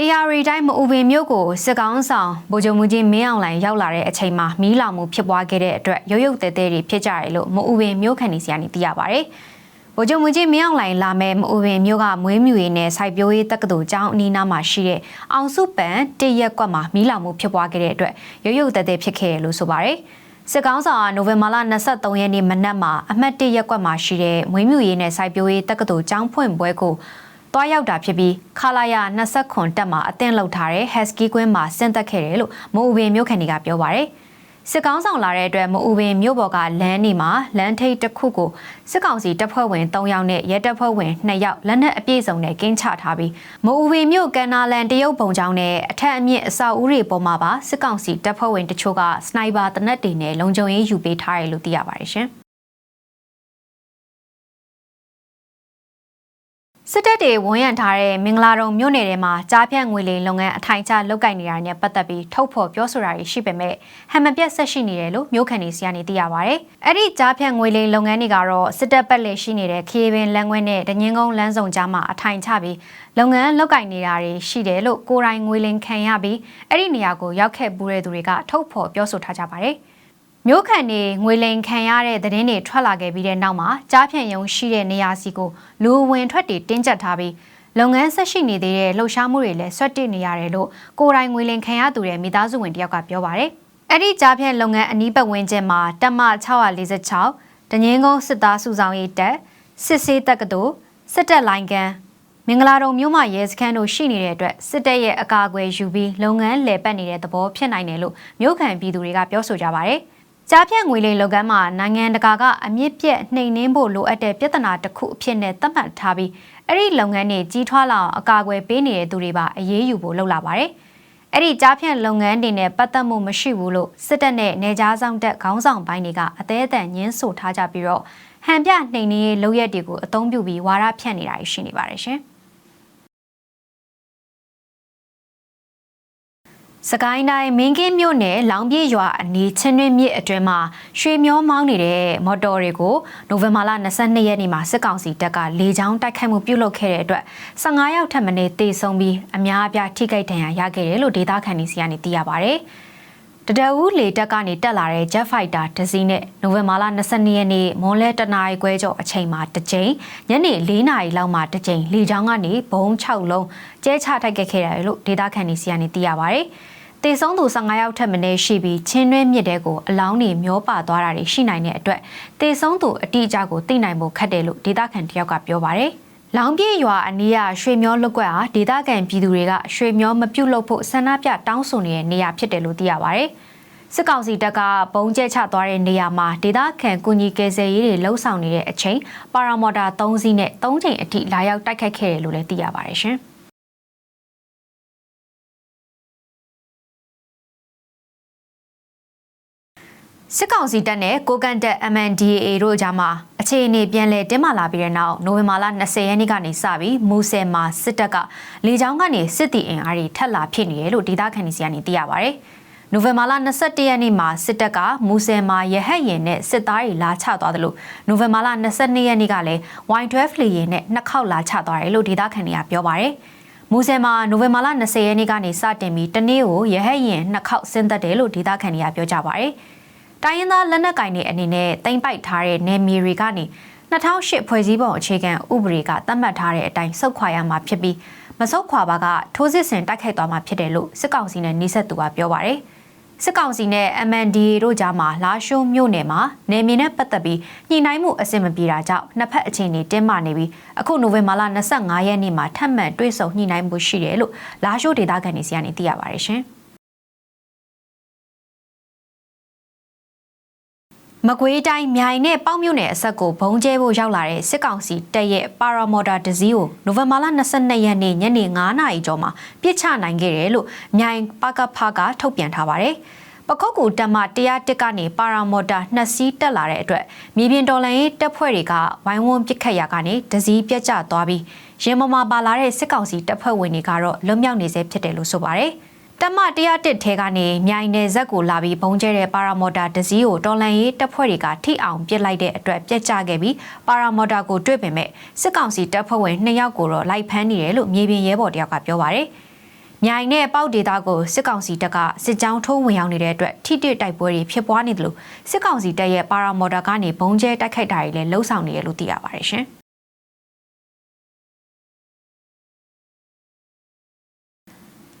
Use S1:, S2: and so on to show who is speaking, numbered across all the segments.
S1: AR တိုင်းမအူပင်မြို့ကိုစစ်ကောင်းဆောင်ဗိုလ်ချုပ်မူကြီးမင်းအောင်လှိုင်ရောက်လာတဲ့အချိန်မှာမီးလောင်မှုဖြစ်ပွားခဲ့တဲ့အတွက်ရုတ်ရုတ်တဲတဲတွေဖြစ်ကြတယ်လို့မအူပင်မြို့ခံနေစီကနေသိရပါဗျ။ဗိုလ်ချုပ်မူကြီးမင်းအောင်လှိုင်လာမဲ့မအူပင်မြို့ကမွေးမြူရေးနဲ့စိုက်ပျိုးရေးတက္ကသိုလ်ကျောင်းအနီးနားမှာရှိတဲ့အောင်စုပန်တရက်ကွက်မှာမီးလောင်မှုဖြစ်ပွားခဲ့တဲ့အတွက်ရုတ်ရုတ်တဲတဲဖြစ်ခဲ့တယ်လို့ဆိုပါဗျ။စစ်ကောင်းဆောင်ကနိုဝင်ဘာလ23ရက်နေ့မနက်မှာအမှတ်1ရက်ကွက်မှာရှိတဲ့မွေးမြူရေးနဲ့စိုက်ပျိုးရေးတက္ကသိုလ်ကျောင်းဖွင့်ပွဲကို တွားရောက်တာဖြစ်ပြီးခလာရ20ခွန်တက်မှာအသင့်လောက်ထားတဲ့ Husky ကွင်းမှာဆင့်သက်ခဲ့တယ်လို့မအူပင်မြို့ခံတွေကပြောပါရယ်စစ်ကောင်းဆောင်လာတဲ့အတွက်မအူပင်မြို့ပေါ်ကလမ်းနေမှာလမ်းထိပ်တစ်ခုကိုစစ်ကောင်စီတပ်ဖွဲ့ဝင်3ယောက်နဲ့ရဲတပ်ဖွဲ့ဝင်2ယောက်လက်နက်အပြည့်စုံနဲ့ကင်းချထားပြီးမအူပင်မြို့ကန်နာလန်တရုတ်ပုံချောင်းနဲ့အထက်အမြင့်အဆောက်အဦတွေပေါ်မှာပါစစ်ကောင်စီတပ်ဖွဲ့ဝင်တချို့ကစနိုက်ပါတနက်တွေနဲ့လုံခြုံရေးယူပေးထားတယ်လို့သိရပါတယ်ရှင်။ စစ်တပ်တွေဝန်ရံထားတဲ့မင်္ဂလာတုံမြို့နယ်ထဲမှာကြားဖြန့်ငွေလိမ်လုပ်ငန်းအထိုင်ချလုပ်ကိုင်နေတာနဲ့ပတ်သက်ပြီးထုတ်ဖော်ပြောဆိုတာတွေရှိပေမဲ့ဟန်မပြတ်ဆက်ရှိနေတယ်လို့မြို့ခံတွေစီကနေသိရပါဗျ။အဲ့ဒီကြားဖြန့်ငွေလိမ်လုပ်ငန်းတွေကတော့စစ်တပ်ပတ်လည်ရှိနေတဲ့ခရီးပင်လမ်းခွဲနဲ့ဒညင်းကုန်းလမ်းစုံကြားမှာအထိုင်ချပြီးလုပ်ငန်းလုပ်ကိုင်နေတာတွေရှိတယ်လို့ကိုယ်တိုင်ငွေလိမ်ခံရပြီးအဲ့ဒီနေရာကိုရောက်ခဲ့ပူးတဲ့သူတွေကထုတ်ဖော်ပြောဆိုထားကြပါတယ်။ မြို့ခံတွေငွေလိမ်ခံရတဲ့သတင်းတွေထွက်လာခဲ့ပြီးတဲ့နောက်မှာကြားဖြန့်ရုံရှိတဲ့နေရာစီကိုလူဝင်ထွက်တွေတင်းကျပ်ထားပြီးလုပ်ငန်းဆက်ရှိနေသေးတဲ့လှုပ်ရှားမှုတွေလည်းဆွတ်တက်နေရတယ်လို့ကိုယ်တိုင်ငွေလိမ်ခံရသူတဲ့မိသားစုဝင်တယောက်ကပြောပါတယ်။အဲ့ဒီကြားဖြန့်လုပ်ငန်းအနီးပတ်ဝန်းကျင်မှာတက်မ646တငင်းကုန်းစစ်သားစုဆောင်ရေးတပ်စစ်ဆေးတက္ကသိုလ်စစ်တပ်လိုင်းကန်မင်္ဂလာတုံမြို့မှာရဲစခန်းတို့ရှိနေတဲ့အတွက်စစ်တပ်ရဲ့အကာအကွယ်ယူပြီးလုပ်ငန်းလည်ပတ်နေတဲ့သဘောဖြစ်နိုင်တယ်လို့မြို့ခံပြည်သူတွေကပြောဆိုကြပါတယ်။ ကြားဖြတ်ငွေလိမ်လုပ်ငန်းမှာနိုင်ငံတကာကအမြင့်ပြတ်နှိမ်နှင်းဖို့လိုအပ်တဲ့ပြဿနာတစ်ခုအဖြစ်နဲ့သတ်မှတ်ထားပြီးအဲ့ဒီလုပ်ငန်းတွေကြီးထွားလာအောင်အကာအကွယ်ပေးနေတဲ့သူတွေပါအရေးယူဖို့လုပ်လာပါတယ်။အဲ့ဒီကြားဖြတ်လုပ်ငန်းတွေနဲ့ပတ်သက်မှုမရှိဘူးလို့စစ်တပ်နဲ့နေကြားဆောင်တက်ခေါင်းဆောင်ပိုင်းတွေကအသေးအတန်ညင်းဆိုထားကြပြီးတော့ဟန်ပြနှိမ်နှင်းရေးလုပ်ရက်တွေကိုအသုံးပြုပြီးဝါဒဖြန့်နေတာရှိနေပါတယ်ရှင်။ စကိုင်းတိုင်းမင်းကင်းမြို့နယ်လောင်ပြည့်ရွာအနီးချင်းတွင်းမြစ်အတွင်းမှာရွှေမျောမောင်းနေတဲ့မော်တော်တွေကိုနိုဝင်ဘာလ22ရက်နေ့မှာစစ်ကောင်စီတပ်ကလေကြောင်းတိုက်ခိုက်မှုပြုလုပ်ခဲ့တဲ့အတွက်15ရောက်ထပ်မံတေဆုံးပြီးအများအပြားထိခိုက်ဒဏ်ရာရခဲ့တယ်လို့ဒေသခံတွေစီကနေသိရပါဗျ။တဒအူးလေတက်ကနေတက်လာတဲ့ Jet Fighter တစ်စီးနဲ့နိုဝင်ဘာလ22ရက်နေ့မွန်လဲတနာရီခွဲကျော်အချိန်မှာတစ်ကြိမ်ညနေ4နာရီလောက်မှာတစ်ကြိမ်လေကြောင်းကနေဘုံ6လုံးကျဲချတိုက်ခဲ့ခဲ့တယ်လို့ဒေသခံတွေစီကနေသိရပါဗျ။ တေဆုံးသူ15ယောက်ထက်မနည်းရှိပြီးချင်းတွင်းမြစ်တဲကိုအလောင်းတွေမျောပါသွားတာတွေရှိနိုင်တဲ့အတွက်တေဆုံးသူအတိအကျကိုသိနိုင်ဖို့ခက်တယ်လို့ဒေသခံတယောက်ကပြောပါတယ်။လောင်ပြေရွာအနီးကရွှေမျောလွတ်ကွက်ဟာဒေသခံပြည်သူတွေကရွှေမျောမပြုတ်လို့ဖို့ဆန္ဒပြတောင်းဆိုနေတဲ့နေရာဖြစ်တယ်လို့သိရပါတယ်။စစ်ကောင်စီတပ်ကပုံကျဲချသွားတဲ့နေရာမှာဒေသခံကုညီကယ်ဆယ်ရေးတွေလှုပ်ဆောင်နေတဲ့အချိန်ပါရာမော်တာ3စီးနဲ့3ချိန်အထိလာရောက်တိုက်ခတ်ခဲ့တယ်လို့လည်းသိရပါတယ်ရှင်။ စစ်ကောင်စီတပ်နဲ့ကိုကန်တက် MNDAA တို့ကြားမှာအခြေအနေပြန်လည်တင်းမာလာပြီးတဲ့နောက်နိုဝင်ဘာလ20ရက်နေ့ကနေစပြီးမူဆယ်မှာစစ်တပ်ကလေကြောင်းကနေစစ်တီအင်အားတွေထက်လာဖြစ်နေတယ်လို့ဒေသခံတွေစီကနေသိရပါဗျ။နိုဝင်ဘာလ21ရက်နေ့မှာစစ်တပ်ကမူဆယ်မှာရဟတ်ရင်နဲ့စစ်သားတွေလာချသွားတယ်လို့နိုဝင်ဘာလ22ရက်နေ့ကလည်း Y12 လေယာဉ်နဲ့နှစ်ခေါက်လာချသွားတယ်လို့ဒေသခံတွေကပြောပါဗျ။မူဆယ်မှာနိုဝင်ဘာလ20ရက်နေ့ကနေစတင်ပြီးတနေ့ကိုရဟတ်ရင်နှစ်ခေါက်ဆင်းသက်တယ်လို့ဒေသခံတွေကပြောကြပါဗျ။ တိုင်းရင်းသားလက်နက်ကင်တွေအနေနဲ့တင်ပိုက်ထားတဲ့နယ်မြေတွေကနေ2008ဖွဲ့စည်းပုံအခြေခံဥပဒေကသတ်မှတ်ထားတဲ့အတိုင်းစုတ်ခွာရမှာဖြစ်ပြီးမစုတ်ခွာပါကထိုးစစ်ဆင်တိုက်ခိုက်သွားမှာဖြစ်တယ်လို့စစ်ကောင်စီနဲ့နှိဆက်သူကပြောပါရယ်စစ်ကောင်စီနဲ့ MNDA တို့ကြားမှာလာရှိုးမြို့နယ်မှာနေမီနဲ့ပတ်သက်ပြီးညှိနှိုင်းမှုအဆင်မပြေတာကြောင့်နှစ်ဖက်အခြေအနေတင်းမာနေပြီးအခုနိုဝင်ဘာလ25ရက်နေ့မှာထပ်မံတွေ့ဆုံညှိနှိုင်းမှုရှိတယ်လို့လာရှိုးဒေသခံတွေစီကနေသိရပါတယ်ရှင်။ မကွေးတိုင်းမြိုင်နဲ့ပေါ့မြို့နယ်အဆက်ကိုဘုံကျဲဖို့ရောက်လာတဲ့စစ်ကောင်စီတပ်ရဲ့ပါရာမော်တာတစည်းကိုနိုဝင်ဘာလ22ရက်နေ့ညနေ9နာရီကျော်မှာပြစ်ချနိုင်ခဲ့တယ်လို့မြိုင်ပကဖကထုတ်ပြန်ထားပါတယ်။ပကုတ်ကူတက်မ101ကနေပါရာမော်တာနှစ်စီးတက်လာတဲ့အတွက်မြေပြင်တော်လှန်ရေးတပ်ဖွဲ့တွေကဝိုင်းဝန်းပစ်ခတ်ရာကနေတစည်းပြတ်ကျသွားပြီးရင်မမာပါလာတဲ့စစ်ကောင်စီတပ်ဖွဲ့ဝင်တွေကတော့လွတ်မြောက်နေဆဲဖြစ်တယ်လို့ဆိုပါတယ်။ တမ101ထဲကနေမြိုင်နယ်ဇက်ကိုလာပြီးဘုံကျဲတဲ့ပါရာမော်တာတစည်းကိုတော်လန်ရေးတပ်ဖွဲ့တွေကထိအောင်ပစ်လိုက်တဲ့အတွက်ပြက်ကျခဲ့ပြီးပါရာမော်တာကိုတွေ့ပင်မဲ့စစ်ကောင်စီတပ်ဖွဲ့ဝင်2ယောက်ကိုတော့လိုက်ဖမ်းနေတယ်လို့မြေပြင်ရဲဘော်တယောက်ကပြောပါတယ်။ဒမြိုင်နဲ့ပေါက်ဒေသကိုစစ်ကောင်စီတပ်ကစစ်ကြောင်းထိုးဝင်ရောက်နေတဲ့အတွက်ထိတိတိုက်ပွဲတွေဖြစ်ပွားနေတယ်လို့စစ်ကောင်စီတပ်ရဲ့ပါရာမော်တာကနေဘုံကျဲတိုက်ခိုက်တာတွေလည်းလှုံ့ဆော်နေရလို့သိရပါတယ်ရှင်။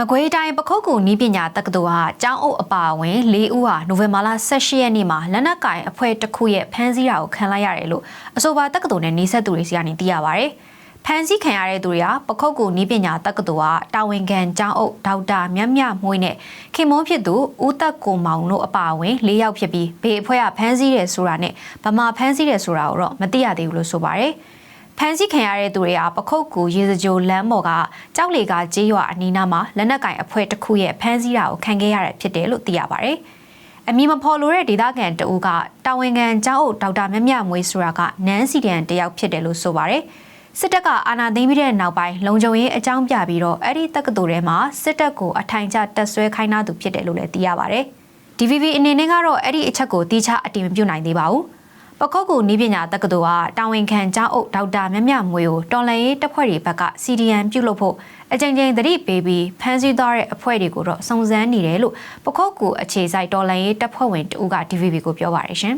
S1: မကွေးတိုင်းပခုတ်ကူနီးပညာတက္ကသိုလ်ဟာကျောင်းအုပ်အပါအဝင်၄ဦးဟာနိုဝင်ဘာလ18ရက်နေ့မှာလက်နက်ကင်အဖွဲ့တစ်ခုရဲ့ဖမ်းဆီးတာကိုခံလိုက်ရတယ်လို့အဆိုပါတက္ကသိုလ်နဲ့နှိစက်သူတွေစီကနေသိရပါဗျ။ဖမ်းဆီးခံရတဲ့သူတွေဟာပခုတ်ကူနီးပညာတက္ကသိုလ်ကတာဝန်ခံကျောင်းအုပ်ဒေါက်တာမြတ်မြမွေးနဲ့ခင်မုန်းဖြစ်သူဦးသက်ကိုမောင်တို့အပါအဝင်၄ယောက်ဖြစ်ပြီးဘေအဖွဲ့ကဖမ်းဆီးတယ်ဆိုတာနဲ့ဗမာဖမ်းဆီးတယ်ဆိုတာကိုတော့မသိရသေးဘူးလို့ဆိုပါဗျ။ ဖမ်းဆီးခံရတဲ့သူတွေကပခုတ်ကူရေစကြိုလမ်းပေါ်ကကြောက်လေကကြေးရွာအနီးနားမှာလက်နက်ကင်အဖွဲ့တစ်ခုရဲ့ဖမ်းဆီးတာကိုခံခဲ့ရတာဖြစ်တယ်လို့သိရပါဗျ။အမည်မဖော်လို့တဲ့ဒေသခံတဦးကတာဝန်ခံကျောင်းအုပ်ဒေါက်တာမြတ်မြမွေးဆိုတာကနန်းစီတန်တယောက်ဖြစ်တယ်လို့ဆိုပါဗျ။စစ်တပ်ကအာဏာသိမ်းပြီးတဲ့နောက်ပိုင်းလုံခြုံရေးအကြောင်းပြပြီးတော့အဲ့ဒီတက္ကသိုလ်ထဲမှာစစ်တပ်ကိုအထိုင်ကျတက်ဆွဲခိုင်းနာသူဖြစ်တယ်လို့လည်းသိရပါဗျ။ DVB အနေနဲ့ကတော့အဲ့ဒီအချက်ကိုတိကျအတည်မပြုနိုင်သေးပါဘူး။ ပခုတ်ကူနီးပညာတက္ကသိုလ်ကတာဝန်ခံကျောင်းအုပ်ဒေါက်တာမြမြမွေကိုတော်လန်ရေးတပ်ဖွဲ့တွေဘက်က CDN ပြုလုပ်ဖို့အကြိမ်ကြိမ်သတိပေးပြီးဖမ်းဆီးသွားတဲ့အဖွဲ့တွေကိုတော့စုံစမ်းနေတယ်လို့ပခုတ်ကူအခြေစိုက်တော်လန်ရေးတပ်ဖွဲ့ဝင်တဦးက DVB ကိုပြောပါတယ်ရှင်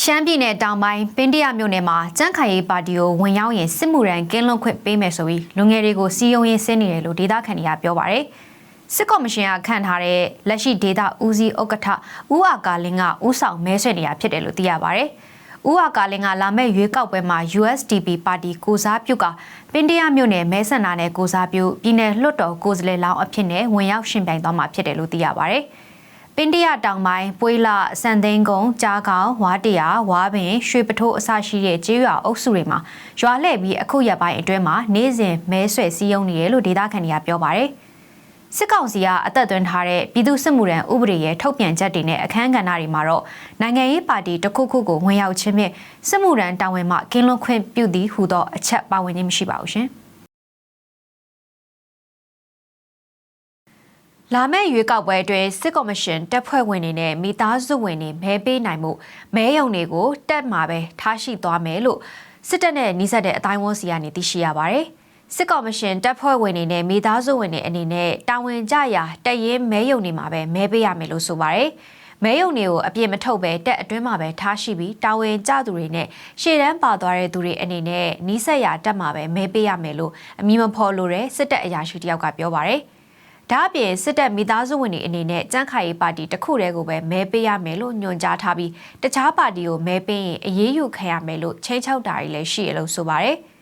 S1: ရှမ်းပြည်နယ်တောင်ပိုင်းပင်တရမြို့နယ်မှာကြန့်ခိုင်ရေးပါတီကိုဝင်ရောက်ရင်စစ်မှုရန်ကင်းလွတ်ခွင့်ပေးမယ်ဆိုပြီးလူငယ်တွေကိုစီယုံရင်ဆင်းနေတယ်လို့ဒေသခံတွေကပြောပါတယ်။ စစ်ကော်မရှင်ကခန့်ထားတဲ့လက်ရှိဒေတာဦးစီးဥက္ကဋ္ဌဦးအာကာလင်းကဦးဆောင်မဲဆွယ်နေရဖြစ်တယ်လို့သိရပါဗျ။ဦးအာကာလင်းကလာမဲ့ရွေးကောက်ပွဲမှာ USDP ပါတီကိုစားပြုကပင်တရမြို့နယ်မဲဆန္ဒနယ်ကိုစားပြုပြည်내လွှတ်တော်ကိုယ်စားလှယ်လောင်းအဖြစ်နဲ့ဝင်ရောက်ရှင်ပြိုင်သွားမှာဖြစ်တယ်လို့သိရပါဗျ။ပင်တရတောင်ပိုင်းပွေးလာစံသိန်းကုန်းကြားကောင်ဝါတရဝါပင်ရွှေပထိုးအစရှိတဲ့ကျေးရွာအုပ်စုတွေမှာရွာလှည့်ပြီးအခုရက်ပိုင်းအတွင်းမှာနေ့စဉ်မဲဆွယ်စည်းရုံးနေတယ်လို့ဒေသခံတွေကပြောပါတယ်။ စစ်ကောင်စီကအသက်သွင်းထားတဲ့ပြည်သူ့စစ်မှုထမ်းဥပဒေရဲ့ထုတ်ပြန်ချက်တွေနဲ့အခမ်းကဏ္ဍတွေမှာတော့နိုင်ငံရေးပါတီတစ်ခုခုကိုဝင်ရောက်ခြင်းဖြင့်စစ်မှုထမ်းတာဝန်မှကင်းလွတ်ခွင့်ပြုသည်ဟူသောအချက်ပါဝင်ခြင်းမရှိပါဘူးရှင်။လာမယ့်ရွေးကောက်ပွဲအတွင်းစစ်ကော်မရှင်တပ်ဖွဲ့ဝင်တွေနဲ့မိသားစုဝင်တွေမဲပေးနိုင်မှုမဲယုံတွေကိုတက်မှာပဲထားရှိသွားမယ်လို့စစ်တပ်နဲ့နှိစက်တဲ့အတိုင်းဝန်းစီကနေသိရှိရပါတယ်။ စစ်ကော်မရှင်တပ်ဖွဲ့ဝင်တွေနဲ့မိသားစုဝင်တွေအနေနဲ့တာဝန်ကြရာတက်ရင်မဲယုံနေမှာပဲမဲပေးရမယ်လို့ဆိုပါတယ်။မဲယုံတွေကိုအပြစ်မထုတ်ပဲတက်အတွင်းမှာပဲထားရှိပြီးတာဝန်ကြသူတွေနဲ့ရှေ့တန်းပါသွားတဲ့သူတွေအနေနဲ့နီးစက်ရာတက်မှာပဲမဲပေးရမယ်လို့အမည်မဖော်လို့တဲ့စစ်တပ်အရာရှိတယောက်ကပြောပါတယ်။ဒါအပြင်စစ်တပ်မိသားစုဝင်တွေအနေနဲ့ကြန့်ခိုင်ရေးပါတီတစ်ခုတည်းကိုပဲမဲပေးရမယ်လို့ညွှန်ကြားထားပြီးတခြားပါတီကိုမဲပေးရင်အရေးယူခံရမယ်လို့ချိန်ချောက်တာတွေလည်းရှိရလို့ဆိုပါတယ်။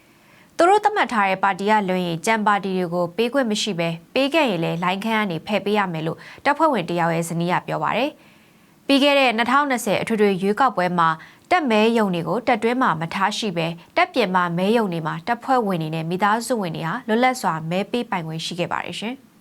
S1: သူတို့သတ်မှတ်ထားတဲ့ပါတီကလွှင့်ရင်ကြံပါတီတွေကိုပေးခွင့်မရှိပဲပေးခဲ့ရင်လည်းလိုင်းခန်းကနေဖယ်ပေးရမယ်လို့တပ်ဖွဲ့ဝင်တယောက်ရဲ့ဇနီးကပြောပါတယ်။ပြီးခဲ့တဲ့2020အထွေထွေရွေးကောက်ပွဲမှာတက်မဲယုံတွေကိုတက်တွဲမှာမထားရှိပဲတက်ပြင်မှာမဲယုံတွေမှာတပ်ဖွဲ့ဝင်တွေနဲ့မိသားစုဝင်တွေဟာလွတ်လပ်စွာမဲပေးပိုင်ခွင့်ရှိခဲ့ပါတယ်ရှင်။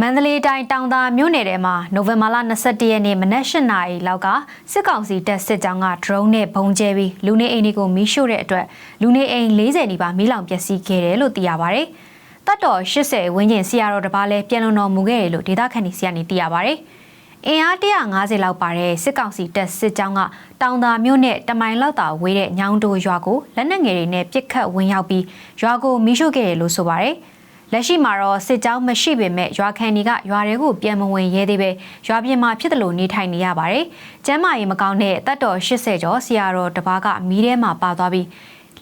S1: မန္တလေးတိုင်းတောင်သာမြို့နယ်ထဲမှာနိုဝင်ဘာလ22ရက်နေ့မနက်၈နာရီလောက်ကစစ်ကောင်စီတပ်စစ်ကြောင်းက drone နဲ့ဘုံကျဲပြီးလူနေအိမ်တွေကိုမီးရှို့တဲ့အတွက်လူနေအိမ်40နီးပါးမီးလောင်ပျက်စီးခဲ့တယ်လို့သိရပါဗျ။တပ်တော်80ဝန်းကျင်ဆရာတော်တစ်ပါးလည်းပြန်လုံတော်မူခဲ့တယ်လို့ဒေသခံတွေစီကနေသိရပါဗျ။အင်အား150လောက်ပါတဲ့စစ်ကောင်စီတပ်စစ်ကြောင်းကတောင်သာမြို့နယ်တမိုင်လောက်တာဝေးတဲ့ညောင်တိုရွာကိုလက်နက်ငယ်တွေနဲ့ပစ်ခတ်ဝင်ရောက်ပြီးရွာကိုမီးရှို့ခဲ့တယ်လို့ဆိုပါတယ်။ လက်ရှိမှာတော့စစ်ကြောင်းမရှိပေမဲ့ရွာခံတွေကရွာတွေကိုပြန်မဝင်ရဲသေးပဲရွာပြင်မှာဖြစ်တယ်လို့နေထိုင်နေရပါတယ်။ကျမ်းမာရေးမကောင်းတဲ့တပ်တော်80ကျော်ဆရာတော်တပားကမီးထဲမှာပါသွားပြီး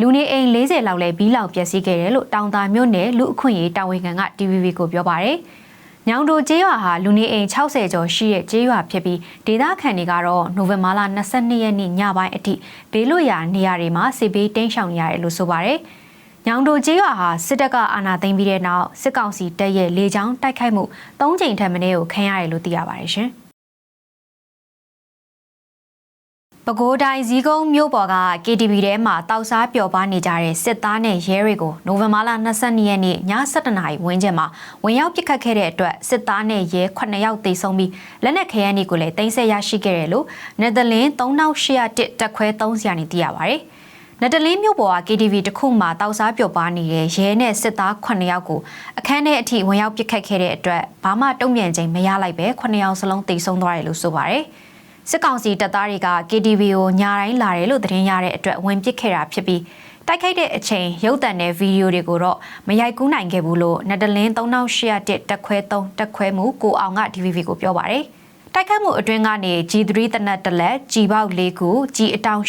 S1: လူနေအိမ်40လောက်လည်းဘီးလောင်ပျက်စီးခဲ့တယ်လို့တောင်သာမြို့နယ်လူအခွင့်ရေးတာဝန်ခံက TVB ကိုပြောပါတယ်။ညောင်တိုကျေးရွာဟာလူနေအိမ်60ကျော်ရှိတဲ့ကျေးရွာဖြစ်ပြီးဒေသခံတွေကတော့နိုဝင်ဘာလ22ရက်နေ့ညပိုင်းအထိဘေးလွတ်ရာနေရာတွေမှာစစ်ဘေးတိမ်းရှောင်နေရတယ်လို့ဆိုပါတယ်။ ညောင်တိုကျေးရွာဟာစစ်တပ်ကအာဏာသိမ်းပြီးတဲ့နောက်စစ်ကောင်စီတပ်ရဲ့လေကြောင်းတိုက်ခိုက်မှု၃ကြိမ်ထက်မနည်းကိုခံရတယ်လို့သိရပါတယ်ရှင်။ပဲခူးတိုင်းဇီးကုန်းမြို့ပေါ်က KTV ထဲမှာတောက်စားပျော်ပါနေကြတဲ့စစ်သားနဲ့ရဲတွေကိုနိုဝင်ဘာလ22ရက်နေ့ည7:00နာရီဝန်းကျင်မှာဝင်ရောက်ပစ်ခတ်ခဲ့တဲ့အတွက်စစ်သားနဲ့ရဲ9ယောက်သေဆုံးပြီးလက်နက်ခဲယမ်းတွေကိုလည်းတင်ဆက်ရရှိခဲ့တယ်လို့နယ်သာလန်3801တက်ခွဲ3စီကနေသိရပါဗျ။ နတလင်းမြို့ပေါ်က KTV တစ်ခုမှာတောက်စားပျော်ပါနေတဲ့ရဲနဲ့စစ်သား9ယောက်ကိုအခန်းထဲအထိဝင်ရောက်ပစ်ခတ်ခဲ့တဲ့အတွက်ဘာမှတုံ့ပြန်ခြင်းမရလိုက်ပဲ9ယောက်စလုံးတိတ်ဆုံးသွားတယ်လို့ဆိုပါတယ်။ဒစစ်ကောင်စီတပ်သားတွေက KTV ကိုညာတိုင်းလာတယ်လို့သတင်းရတဲ့အတွက်ဝင်ပစ်ခဲ့တာဖြစ်ပြီးတိုက်ခိုက်တဲ့အချိန်ရုပ်သံတဲ့ဗီဒီယိုတွေကိုတော့မရိုက်ကူးနိုင်ခဲ့ဘူးလို့နက်တလင်း3800တက်ခွဲ3တက်ခွဲမှုကိုအောင်က DVB ကိုပြောပါတယ်။ တိုက်ခိုက်မှုအတွင်းကနေ G3 တနက်တစ်လက် G ပေါက်၄ခု G အတောင်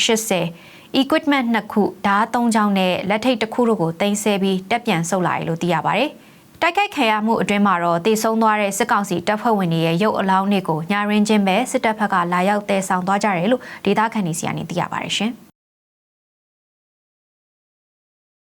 S1: 80 equipment နှစ်ခုဓာတ်၃ချောင်းနဲ့လက်ထိတ်တစ်ခုတို့ကိုတင်ဆက်ပြီးတက်ပြန်ဆုတ်လာတယ်လို့သိရပါတယ်။တိုက်ခိုက်ခံရမှုအတွင်းမှာတော့တည်ဆုံသွားတဲ့စစ်ကောင်စီတပ်ဖွဲ့ဝင်တွေရဲ့ရုပ်အလောင်းတွေကိုညာရင်းချင်းပဲစစ်တပ်ဘက်ကလာရောက်တဲဆောင်သွားကြတယ်လို့ဒေသခံတွေစီကနေသိရပါတယ်ရှင်။